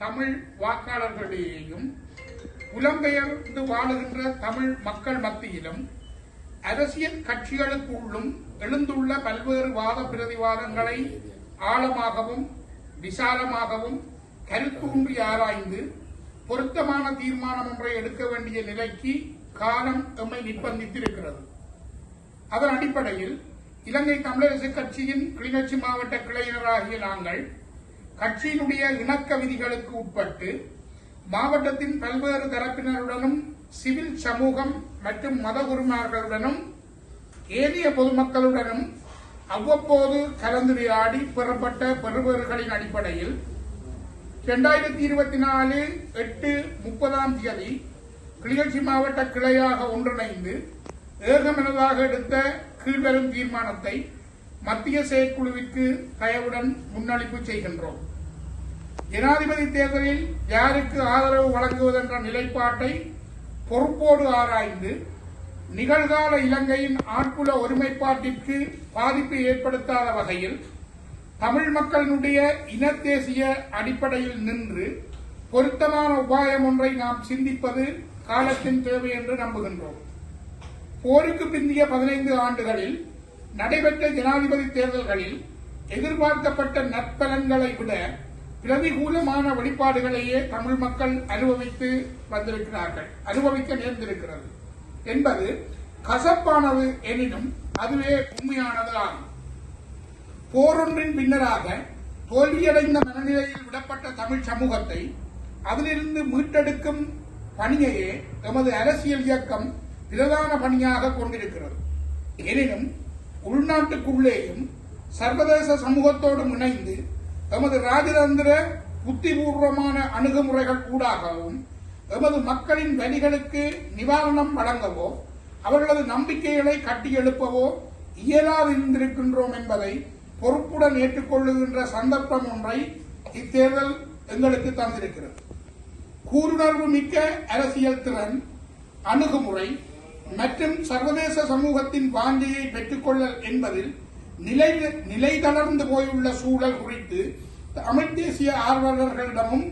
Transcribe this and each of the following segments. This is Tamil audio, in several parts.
தமிழ் வாக்காளர்களிடையேயும் புலம்பெயர்ந்து வாழுகின்ற தமிழ் மக்கள் மத்தியிலும் அரசியல் கட்சிகளுக்குள்ளும் எழுந்துள்ள பல்வேறு வாத பிரதிவாதங்களை ஆழமாகவும் விசாலமாகவும் கருத்தூன்றி ஆராய்ந்து பொருத்தமான தீர்மானம் ஒன்றை எடுக்க வேண்டிய நிலைக்கு காலம் எம்மை நிர்பந்தித்திருக்கிறது. அதன் அடிப்படையில் இலங்கை தமிழரசு கட்சியின் கிளிநொச்சி மாவட்ட கிளையினராகிய நாங்கள் கட்சியினுடைய இணக்க விதிகளுக்கு உட்பட்டு மாவட்டத்தின் பல்வேறு தரப்பினருடனும் சிவில் சமூகம் மற்றும் மத குருமார்களுடனும் ஏனைய பொதுமக்களுடனும் அவ்வப்போது கலந்துரையாடி பெறப்பட்ட பெறுபேறுகளின் அடிப்படையில் இரண்டாயிரத்தி இருபத்தி நாலு எட்டு முப்பதாம் தேதி கிளிநொச்சி மாவட்ட கிளையாக ஒன்றிணைந்து ஏகமனதாக எடுத்த கீழ்வரும் தீர்மானத்தை மத்திய செயற்குழுவிற்கு தயவுடன் முன்னளிப்பு செய்கின்றோம். ஜனாதிபதி தேர்தலில் யாருக்கு ஆதரவு வழங்குவதென்ற நிலைப்பாட்டை பொறுப்போடு ஆராய்ந்து நிகழ்கால இலங்கையின் ஆட்புல ஒருமைப்பாட்டிற்கு பாதிப்பு ஏற்படுத்தாத வகையில் தமிழ் மக்களினுடைய இனத்தேசிய அடிப்படையில் நின்று பொருத்தமான உபாயம் ஒன்றை நாம் சிந்திப்பது காலத்தின் தேவை என்று நம்புகின்றோம். போருக்கு பிந்திய பதினைந்து ஆண்டுகளில் நடைபெற்ற ஜனாதிபதி தேர்தல்களில் எதிர்பார்க்கப்பட்ட நற்பலன்களை விட பிரதிகூலமான வழிபாடுகளையே தமிழ் மக்கள் அனுபவித்து வந்திருக்கிறார்கள். அனுபவிக்க நேர்ந்திருக்கிறது. என்பது கசப்பானது எனினும் அதுவே உண்மையானது ஆகும் போரொன்றின் பின்னராக தோல்வியடைந்த மனநிலையில் விடப்பட்ட தமிழ் சமூகத்தை அதிலிருந்து மீட்டெடுக்கும் பணியையே தமது அரசியல் இயக்கம் பிரதான பணியாக கொண்டிருக்கிறது. எனினும் உள்நாட்டுக்குள்ளேயும் சர்வதேச சமூகத்தோடும் இணைந்து எமது ராஜதந்திர புத்திபூர்வமான அணுகுமுறைகள் கூடாகவும் எமது மக்களின் வலிகளுக்கு நிவாரணம் வழங்கவோ அவர்களது நம்பிக்கைகளை கட்டியெழுப்பவோ இயலாதிருந்திருக்கின்றோம் என்பதை பொறுப்புடன் ஏற்றுக்கொள்ளுகின்ற சந்தர்ப்பம் ஒன்றை இத்தேர்தல் எங்களுக்கு தந்திருக்கிறது. கூருணர்வு மிக்க அரசியல் திறன் அணுகுமுறை மற்றும் சர்வதேச சமூகத்தின் வாஞ்சையை பெற்றுக்கொள்ளல் என்பதில் நிலை நிலை தளர்ந்து போயுள்ள சூழல் குறித்து தமிழ் தேசிய ஆர்வலர்களிடமும்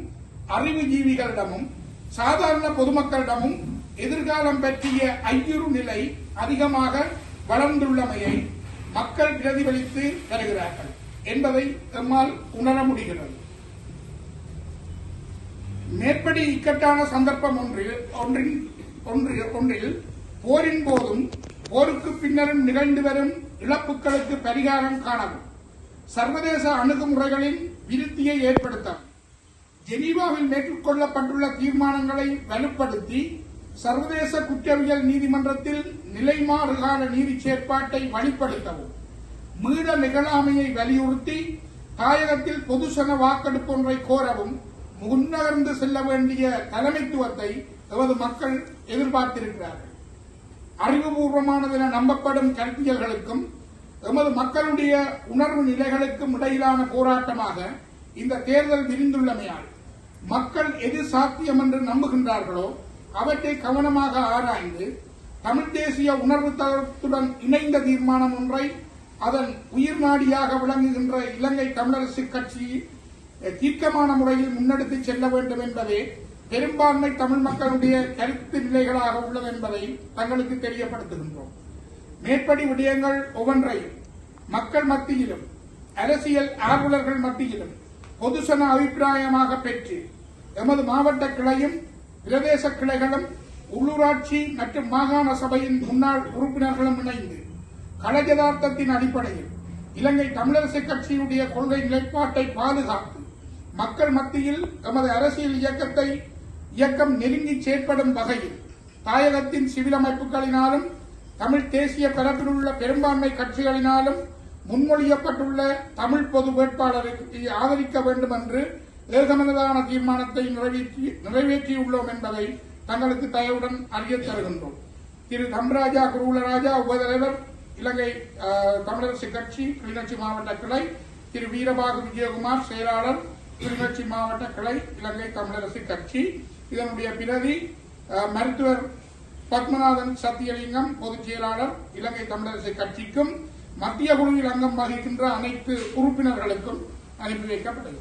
அறிவுஜீவிகளிடமும் சாதாரண பொதுமக்களிடமும் எதிர்காலம் பற்றிய ஐயுறு நிலை அதிகமாக வளர்ந்துள்ளமையை மக்கள் பிரதிபலித்து வருகிறார்கள் என்பதை எம்மால் உணர முடிகிறது. மேற்படி இக்கட்டான சந்தர்ப்பம் ஒன்றில் ஒன்றின் ஒன்றில் ஒன்றில் போரின் போதும் போருக்கு பின்னரும் நிகழ்ந்து வரும் இழப்புகளுக்கு பரிகாரம் காணவும். சர்வதேச அணுகுமுறைகளின் விருத்தியை ஏற்படுத்தவும். ஜெனீவாவில் மேற்கொள்ளப்பட்டுள்ள தீர்மானங்களை வலுப்படுத்தி சர்வதேச குற்றவியல் நீதிமன்றத்தில் நிலைமாறுகால நீதி செயற்பாட்டை வழிப்படுத்தவும். மீள நிகழாமையை வலியுறுத்தி தாயகத்தில் பொதுசன வாக்கெடுப்பு ஒன்றை கோரவும் முன்னகர்ந்து செல்ல வேண்டிய தலைமைத்துவத்தை எமது மக்கள் எதிர்பார்த்திருக்கிறார்கள். அறிவுபூர்வமானதென நம்பப்படும் கருத்தியல்களுக்கும் எமது மக்களுடைய உணர்வு நிலைகளுக்கும் இடையிலான போராட்டமாக இந்த தேர்தல் விரிந்துள்ளமையால் மக்கள் எது சாத்தியம் என்று நம்புகின்றார்களோ அவற்றை கவனமாக ஆராய்ந்து தமிழ் தேசிய உணர்வு தளத்துடன் இணைந்த தீர்மானம் ஒன்றை அதன் உயிர் நாடியாக விளங்குகின்ற இலங்கை தமிழரசு கட்சி தீர்க்கமான முறையில் முன்னெடுத்து செல்ல வேண்டும் என்பதே பெரும்பான்மை தமிழ் மக்களுடைய கருத்து நிலைகளாக உள்ளது என்பதை தங்களுக்கு தெரியப்படுத்துகின்றோம். மேற்படி விடயங்கள் ஒவ்வொன்றையும் மக்கள் மத்தியிலும் அரசியல் ஆர்வலர்கள் மத்தியிலும் பொதுசன அபிப்பிராயமாக பெற்று எமது மாவட்ட கிளையும் பிரதேச கிளைகளும் உள்ளூராட்சி மற்றும் மாகாண சபையின் முன்னாள் உறுப்பினர்களும் இணைந்து களஜதார்த்தத்தின் அடிப்படையில் இலங்கை தமிழரசு கட்சியுடைய கொள்கை நிலைப்பாட்டை பாதுகாத்து மக்கள் மத்தியில் எமது அரசியல் இயக்கத்தை இயக்கம் நெருங்கி செயற்படும் வகையில் தாயகத்தின் சிவில் அமைப்புகளினாலும் தமிழ் தேசிய தரப்பில் உள்ள பெரும்பான்மை கட்சிகளினாலும் முன்மொழியப்பட்டுள்ள தமிழ் பொது வேட்பாளரை ஆதரிக்க வேண்டும் என்று ஏகமனதான தீர்மானத்தை நிறைவேற்றி நிறைவேற்றியுள்ளோம் என்பதை தங்களுக்கு தயவுடன் அறியத் தருகின்றோம். திரு தம்ராஜா குருகுலராஜா உபதலைவர் இலங்கை தமிழரசு கட்சி கிளிநொச்சி மாவட்ட கிளை திரு வீரபாகு விஜயகுமார் செயலாளர் கிளிநொச்சி மாவட்ட கிளை இலங்கை தமிழரசு கட்சி இதனுடைய பிரதி அஹ், மருத்துவர் பத்மநாதன் சத்தியலிங்கம் பொதுச் செயலாளர் இலங்கை தமிழரசு கட்சிக்கும் மத்திய குழுவில் அங்கம் வகிக்கின்ற அனைத்து உறுப்பினர்களுக்கும் அனுப்பி வைக்கப்பட்டது.